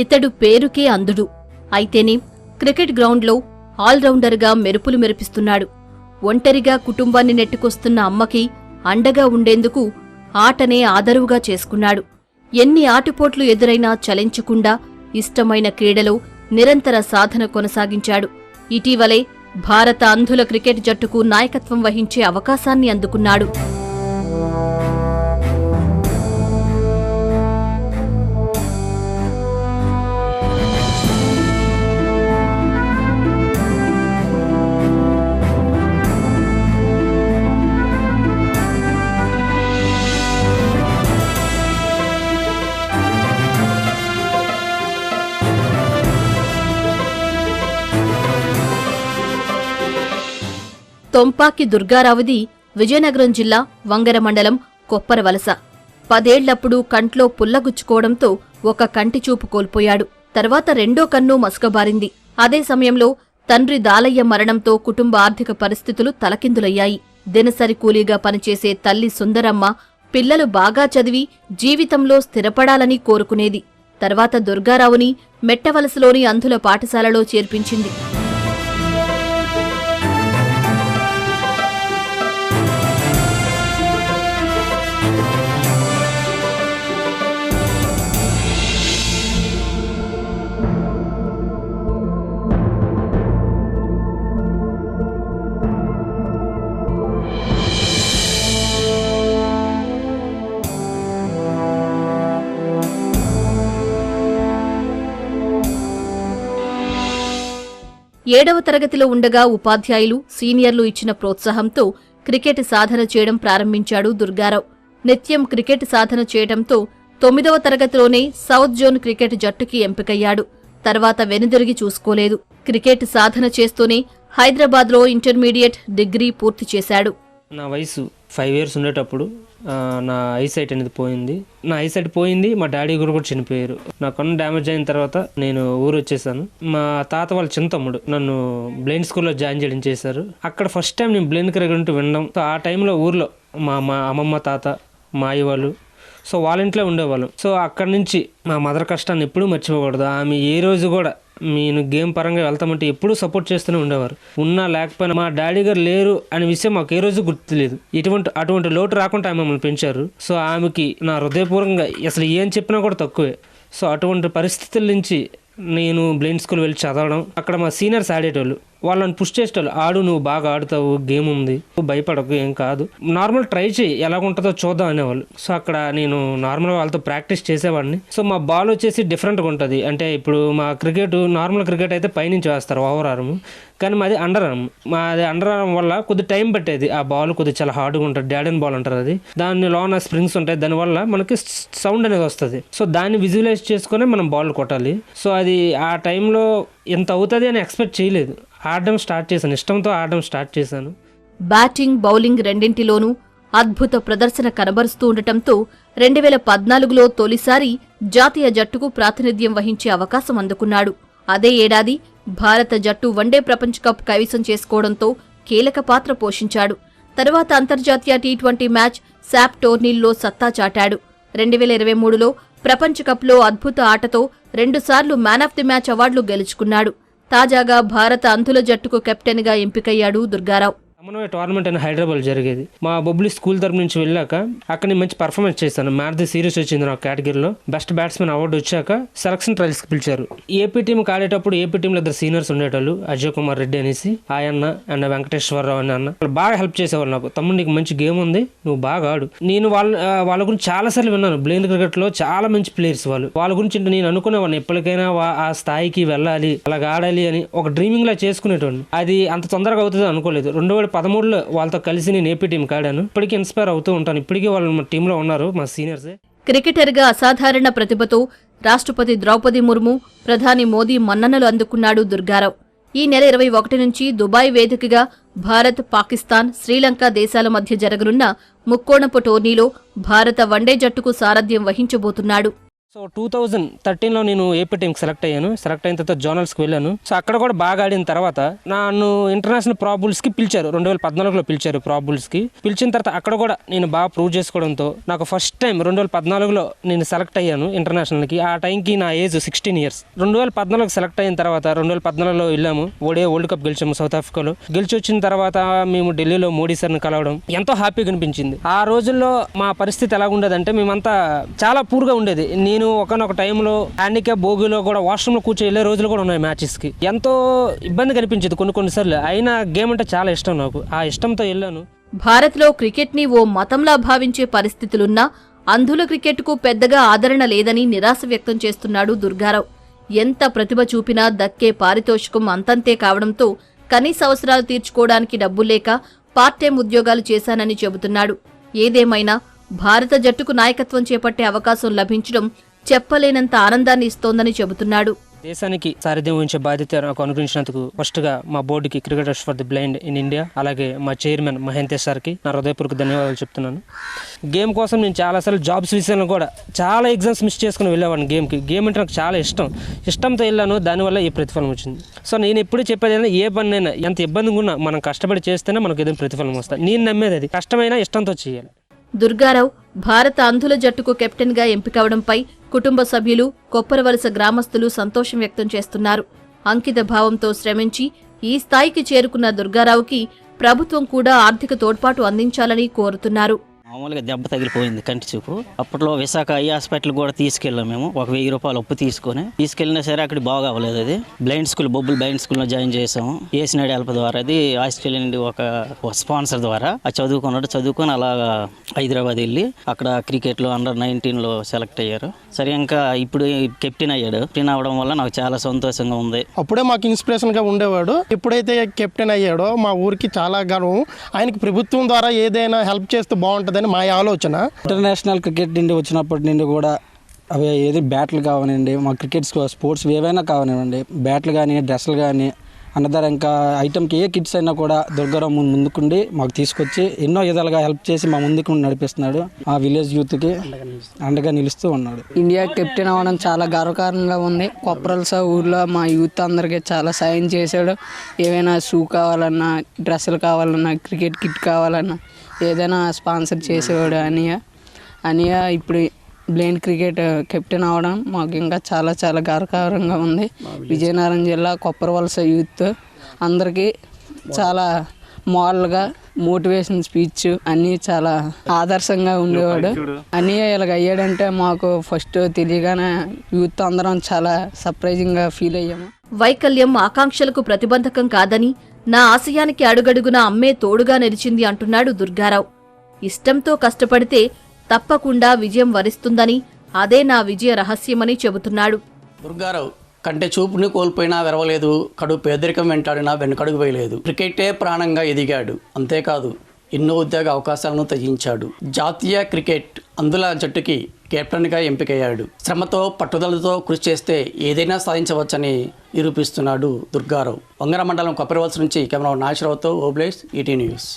ఇతడు పేరుకే అందుడు. అయితేనే క్రికెట్ గ్రౌండ్లో ఆల్రౌండర్గా మెరుపులు మెరిపిస్తున్నాడు. ఒంటరిగా కుటుంబాన్ని నెట్టుకొస్తున్న అమ్మకి అండగా ఉండేందుకు ఆటనే ఆదరువుగా చేసుకున్నాడు. ఎన్ని ఆటుపోట్లు ఎదురైనా చలించకుండా ఇష్టమైన క్రీడలో నిరంతర సాధన కొనసాగించాడు. ఇటీవలే భారత అంధుల క్రికెట్ జట్టుకు నాయకత్వం వహించే అవకాశాన్ని అందుకున్నాడు. తొంపాకి దుర్గారావుది విజయనగరం జిల్లా వంగర మండలం కొప్పరవలస పదేళ్ళప్పుడు కంట్లో పుల్లగుచ్చుకోవడంతో ఒక కంటి చూపు కోల్పోయాడు. తర్వాత రెండో కన్ను మసకబారింది. అదే సమయంలో తండ్రి దాలయ్య మరణంతో కుటుంబ ఆర్థిక పరిస్థితులు తలకిందులయ్యాయి. దినసరి కూలీగా పనిచేసే తల్లి సుందరమ్మ పిల్లలు బాగా చదివి జీవితంలో స్థిరపడాలని కోరుకునేది. తర్వాత దుర్గారావుని మెట్టవలసలోని అంధుల పాఠశాలలో చేర్పించింది. ఏడవ తరగతిలో ఉండగా ఉపాధ్యాయులు సీనియర్లు ఇచ్చిన ప్రోత్సాహంతో క్రికెట్ సాధన చేయడం ప్రారంభించాడు దుర్గారావు. నిత్యం క్రికెట్ సాధన చేయడంతో తొమ్మిదవ తరగతిలోనే సౌత్ జోన్ క్రికెట్ జట్టుకి ఎంపికయ్యాడు. తర్వాత వెనుదిరిగి చూసుకోలేదు. క్రికెట్ సాధన చేస్తూనే హైదరాబాద్లో ఇంటర్మీడియట్ డిగ్రీ పూర్తి చేశాడు. నా వయసు ఫైవ్ ఇయర్స్ ఉండేటప్పుడు నా ఐసైట్ అనేది పోయింది. నా ఐసైట్ పోయింది మా డాడీ కూడా కూడా చనిపోయారు. నా కన్ను డ్యామేజ్ అయిన తర్వాత నేను ఊరు వచ్చేసాను. మా తాత వాళ్ళ చిన్న తమ్ముడు నన్ను బ్లైండ్ స్కూల్లో జాయిన్ చేయడం చేశారు. అక్కడ ఫస్ట్ టైం నేను బ్లైండ్ క్రికెట్ వినడం. సో ఆ టైంలో ఊర్లో మా మా అమ్మమ్మ తాత మా అయ్య వాళ్ళు సో వాళ్ళ ఇంట్లో ఉండేవాళ్ళం. సో అక్కడి నుంచి మా మదర్ కష్టాన్ని ఎప్పుడూ మర్చిపోకూడదు. ఆమె ఏ రోజు కూడా నేను గేమ్ పరంగా వెళ్తామంటే ఎప్పుడూ సపోర్ట్ చేస్తూనే ఉండేవారు. ఉన్నా లేకపోయినా మా డాడీ గారు లేరు అనే విషయం మాకు ఏ రోజు గుర్తులేదు. ఇటువంటి అటువంటి లోటు రాకుండా ఆమె మమ్మల్ని పెంచారు. సో ఆమెకి నా హృదయపూర్వకంగా అసలు ఏం చెప్పినా కూడా తక్కువే. సో అటువంటి పరిస్థితుల నుంచి నేను బ్లైండ్ స్కూల్ వెళ్ళి చదవడం అక్కడ మా సీనియర్స్ ఆడేటోళ్ళు. వాళ్ళని పుష్ చేసేటోళ్ళు ఆడు నువ్వు బాగా ఆడుతావు గేమ్ ఉంది భయపడకు ఏం కాదు. నార్మల్ ట్రై చేయి ఎలాగుంటుందో చూద్దాం అనేవాళ్ళు. సో అక్కడ నేను నార్మల్ వాళ్ళతో ప్రాక్టీస్ చేసేవాడిని. సో మా బాల్ వచ్చేసి డిఫరెంట్గా ఉంటుంది. అంటే ఇప్పుడు మా క్రికెట్ నార్మల్ క్రికెట్ అయితే పైనుంచి వేస్తారు ఓవర్ ఆర్మ్. కానీ మాది అండర్ ఆర్మ్ మాది అండర్ ఆర్మ్ వల్ల కొద్ది టైం పట్టేది. ఆ బాల్ కొద్ది చాలా హార్డ్గా ఉంటుంది డాడన్ బాల్ అంటారు అది. దాని లోన స్ప్రింగ్స్ ఉంటాయి దానివల్ల మనకి సౌండ్ అనేది వస్తుంది. సో దాన్ని విజువలైజ్ చేసుకొని మనం బాల్ కొట్టాలి. సో అది ఆ టైంలో ఎంత అవుతుంది అని ఎక్స్పెక్ట్ చేయలేదు. ఆడడం స్టార్ట్ చేశాను. ఇష్టంతో ఆడడం స్టార్ట్ చేశాను. బ్యాటింగ్ బౌలింగ్ రెండింటిలోనూ అద్భుత ప్రదర్శన కనబరుస్తూ ఉండటంతో రెండు వేల పద్నాలుగులో తొలిసారి జాతీయ జట్టుకు ప్రాతినిధ్యం వహించే అవకాశం అందుకున్నాడు. అదే ఏడాది భారత జట్టు వన్డే ప్రపంచ కప్ కైవసం చేసుకోవడంతో కీలక పాత్ర పోషించాడు. తర్వాత అంతర్జాతీయ టీ ట్వంటీ మ్యాచ్ శాప్ టోర్నీల్లో సత్తా చాటాడు. రెండు వేల ఇరవై మూడులో ప్రపంచ కప్లో అద్భుత ఆటతో రెండుసార్లు మ్యాన్ ఆఫ్ ది మ్యాచ్ అవార్డులు గెలుచుకున్నాడు. తాజాగా భారత అంధుల జట్టుకు కెప్టెన్గా ఎంపికయ్యాడు దుర్గారావు. సమన్వయ టోర్నమెంట్ అని హైదరాబాద్ జరిగేది. మా బొబ్లీ స్కూల్ తరపు నుంచి వెళ్ళాక అక్కడ నేను మంచి పర్ఫార్మెన్స్ చేశాను. మ్యాన్ ది సిరీస్ వచ్చింది నా కేటగిరీలో బెస్ట్ బ్యాట్స్మెన్ అవార్డు వచ్చాక సెలక్షన్ ట్రయల్స్కి పిలిచారు. ఏపీ టీం ఆడేటప్పుడు ఏపీ టీంలో ఇద్దరు సీనియర్స్ ఉండేటోళ్ళు అజయ్ కుమార్ రెడ్డి అనేసి ఆయన్న అండ్ వెంకటేశ్వరరావు అని అన్న. వాళ్ళు బాగా హెల్ప్ చేసేవాళ్ళు నాకు. తమ్ముడు నీకు మంచి గేమ్ ఉంది నువ్వు బాగా ఆడు. నేను వాళ్ళ వాళ్ళ గురించి చాలా సార్లు విన్నాను. బ్లెయిన్ క్రికెట్లో చాలా మంచి ప్లేయర్స్ వాళ్ళు. వాళ్ళ గురించి నేను అనుకునేవాడిని. ఎప్పటికైనా ఆ స్థాయికి వెళ్ళాలి అలాగ ఆడాలి అని ఒక డ్రీమింగ్ లా చేసుకునేటోడిని. అది అంత తొందరగా అవుతుంది అనుకోలేదు. రెండు వేల పదమూడులో వాళ్ళతో కలిసి నేను ఏపీ టీం ఆడాను. ఇప్పటికీ ఇన్స్పైర్ అవుతూ ఉంటాను. ఇప్పటికీ వాళ్ళు మా టీంలో ఉన్నారు మా సీనియర్స్ క్రికెటర్గా అసాధారణ ప్రతిభతో రాష్ట్రపతి ద్రౌపది ముర్ము ప్రధాని మోదీ మన్ననలు అందుకున్నాడు దుర్గారావు. ఈ నెల ఇరవై ఒకటి నుంచి దుబాయ్ వేదికగా భారత్ పాకిస్తాన్ శ్రీలంక దేశాల మధ్య జరగనున్న ముక్కోణపు టోర్నీలో భారత వన్డే జట్టుకు సారథ్యం వహించబోతున్నాడు. సో టూ థౌజండ్ థర్టీన్లో నేను ఏపీ టీంకి సెలెక్ట్ అయ్యాను. సెలెక్ట్ అయిన తర్వాత జోనల్స్కి వెళ్ళాను. సో అక్కడ కూడా బాగా ఆడిన తర్వాత నన్ను ఇంటర్నేషనల్ ప్రాబుల్స్కి పిలిచారు. రెండు వేల పద్నాలుగులో పిలిచారు ప్రాబుల్స్కి పిలిచిన తర్వాత అక్కడ కూడా నేను బాగా ప్రూవ్ చేసుకోవడంతో నాకు ఫస్ట్ టైం రెండు వేల పద్నాలుగులో నేను సెలెక్ట్ అయ్యాను ఇంటర్నేషనల్కి ఆ టైంకి నా ఏజ్ సిక్స్టీన్ ఇయర్స్ రెండు వేల పద్నాలుగు సెలెక్ట్ అయిన తర్వాత రెండు వేల పద్నాలుగులో వెళ్ళాము. ఓడే వరల్డ్ కప్ గెలిచాము సౌత్ ఆఫ్రికాలో గెలిచి వచ్చిన తర్వాత మేము ఢిల్లీలో మోడీ సార్ని కలవడం ఎంతో హ్యాపీగా అనిపించింది. ఆ రోజుల్లో మా పరిస్థితి ఎలా మేమంతా చాలా పూర్గా ఉండేది. నేను నేను ఒకనొక టైంలో హ్యాండిక్యాప్ బోగిలో కూడా వాష్రూమ్లో కూర్చొని వెళ్ళే రోజులు కూడా ఉన్నాయి మ్యాచెస్కి. ఎంతో ఇబ్బంది కనిపించేది కొన్ని కొన్నిసార్లు అయినా గేమ్ అంటే చాలా ఇష్టం నాకు. ఆ ఇష్టంతో వెళ్ళాను. భారత్లో క్రికెట్ని ఓ మతంలా భావించే పరిస్థితులున్నా అంధుల క్రికెట్కు పెద్దగా ఆదరణ లేదని నిరాశ వ్యక్తం చేస్తున్నాడు దుర్గారావు. ఎంత ప్రతిభ చూపినా దక్కే పారితోషికం అంతంతే కావడంతో కనీస అవసరాలు తీర్చుకోవడానికి డబ్బులేక లేక పార్ట్ టైం ఉద్యోగాలు చేశానని చెబుతున్నాడు. ఏదేమైనా భారత జట్టుకు నాయకత్వం చేపట్టే అవకాశం లభించడం చెప్పలేనంత ఆనందాన్ని ఇస్తోందని చెబుతున్నాడు. దేశానికి సారథ్యం వహించే బాధ్యత నాకు అనుగ్రహించినందుకు ఫస్ట్గా మా బోర్డుకి cricketers for the blind in India అలాగే మా చైర్మన్ మహేంతేష్ సార్కి నా హృదయపూర్వక ధన్యవాదాలు చెప్తున్నాను. గేమ్ కోసం నేను చాలాసార్లు జాబ్స్ విషయంలో కూడా చాలా ఎగ్జామ్స్ మిస్ చేసుకుని వెళ్ళేవాడిని గేమ్కి. గేమ్ అంటే నాకు చాలా ఇష్టం. ఇష్టంతో వెళ్ళాను దానివల్ల ఈ ప్రతిఫలం వచ్చింది. సో నేను ఎప్పుడు చెప్పేది ఏంటంటే ఏ పనైనా ఎంత ఇబ్బందిగా ఉన్నా మనం కష్టపడి చేస్తేనే మనకు ఏదైనా ప్రతిఫలం వస్తుంది నేను నమ్మేది అది. కష్టమైనా ఇష్టంతో చేయాలి. దుర్గారావు భారత అంధుల జట్టుకు కెప్టెన్గా ఎంపికవడంపై కుటుంబ సభ్యులు కొప్పరవలస గ్రామస్తులు సంతోషం వ్యక్తం చేస్తున్నారు. అంకిత భావంతో శ్రమించి ఈ స్థాయికి చేరుకున్న దుర్గారావుకి ప్రభుత్వం కూడా ఆర్థిక తోడ్పాటు అందించాలని కోరుతున్నారు. మామూలుగా దెబ్బ తగిలిపోయింది కంటి చూపు. అప్పట్లో విశాఖ ఐ హాస్పిటల్ కూడా తీసుకెళ్ళాం మేము. ఒక వెయ్యి రూపాయలు అప్పు తీసుకొని తీసుకెళ్ళినా సరే అక్కడ బాగా అవ్వలేదు అది. బ్లైండ్ స్కూల్ బొబ్బుల్ బ్లైండ్ స్కూల్లో జాయిన్ చేసాము ఏసినాడు హెల్ప్ ద్వారా అది ఆస్ట్రేలియా నుండి ఒక స్పాన్సర్ ద్వారా. ఆ చదువుకున్నాడు చదువుకొని అలాగా హైదరాబాద్ వెళ్ళి అక్కడ క్రికెట్లో అండర్ నైన్టీన్లో సెలెక్ట్ అయ్యారు. సరే ఇంకా ఇప్పుడు కెప్టెన్ అయ్యాడు. కెప్టెన్ అవడం వల్ల నాకు చాలా సంతోషంగా ఉంది. అప్పుడే మాకు ఇన్స్పిరేషన్గా ఉండేవాడు. ఎప్పుడైతే కెప్టెన్ అయ్యాడో మా ఊరికి చాలా గర్వం. ఆయనకి ప్రభుత్వం ద్వారా ఏదైనా హెల్ప్ చేస్తే బాగుంటుందని మా ఆలోచన. ఇంటర్నేషనల్ క్రికెట్ నుండి వచ్చినప్పటి నుండి కూడా అవి ఏది బ్యాట్లు కావనండి మా క్రికెట్ స్పోర్ట్స్ ఏవైనా కావనివ్వండి బ్యాట్లు కానీ డ్రెస్సులు కానీ అన్నదార ఇంకా ఐటమ్కి ఏ కిట్స్ అయినా కూడా దుర్గారావు ముందు ముందుకుండి మాకు తీసుకొచ్చి ఎన్నో విధాలుగా హెల్ప్ చేసి మా ముందుకు నడిపిస్తున్నాడు. ఆ విలేజ్ యూత్కి అండగా నిలుస్తూ. ఉన్నాడు. ఇండియా కెప్టెన్ అవ్వడం చాలా గర్వకారణంగా ఉంది. కొప్పరల్స ఊర్లో మా యూత్ అందరికీ చాలా సాయం చేశాడు. ఏవైనా షూ కావాలన్నా డ్రెస్సులు కావాలన్నా క్రికెట్ కిట్ కావాలన్నా ఏదైనా స్పాన్సర్ చేసేవాడు అనియ. అనియ ఇప్పుడు బ్లైండ్ క్రికెట్ కెప్టెన్ అవ్వడం మాకు ఇంకా చాలా చాలా గర్వకారంగా ఉంది. విజయనగరం జిల్లా కొప్పరవలస యూత్ అందరికీ చాలా మోడల్గా మోటివేషన్ స్పీచ్ అన్నీ చాలా ఆదర్శంగా ఉండేవాడు. అన్నీ ఇలాగ అయ్యాడంటే మాకు ఫస్ట్ తెలియగానే యూత్ అందరం చాలా సర్ప్రైజింగ్గా ఫీల్ అయ్యాము. వైకల్యం ఆకాంక్షలకు ప్రతిబంధకం కాదని నా ఆశయానికి అడుగడుగున అమ్మే తోడుగా నిలిచింది అంటున్నాడు దుర్గారావు. ఇష్టంతో కష్టపడితే తప్పకుండా విజయం వరిస్తుందని అదే నా విజయ రహస్యమని చెబుతున్నాడు. దుర్గారావు కంటే చూపుని కోల్పోయినా వెరవలేదు కడు పేదరికం వెంటాడినా వెనుకడుగు వేయలేదు. క్రికెటే ప్రాణంగా ఎదిగాడు అంతేకాదు ఎన్నో ఉద్యోగ అవకాశాలను త్యజించాడు. జాతీయ క్రికెట్ అందుల జట్టుకి కెప్టెన్గా ఎంపికయ్యాడు. శ్రమతో పట్టుదలతో కృషి చేస్తే ఏదైనా సాధించవచ్చని నిరూపిస్తున్నాడు దుర్గారావు. వంగర మండలం కొప్పరివలస నుంచి కెమెరా నాగేశ్వరరావుతో ఓబ్లేస్ ఈటీ న్యూస్.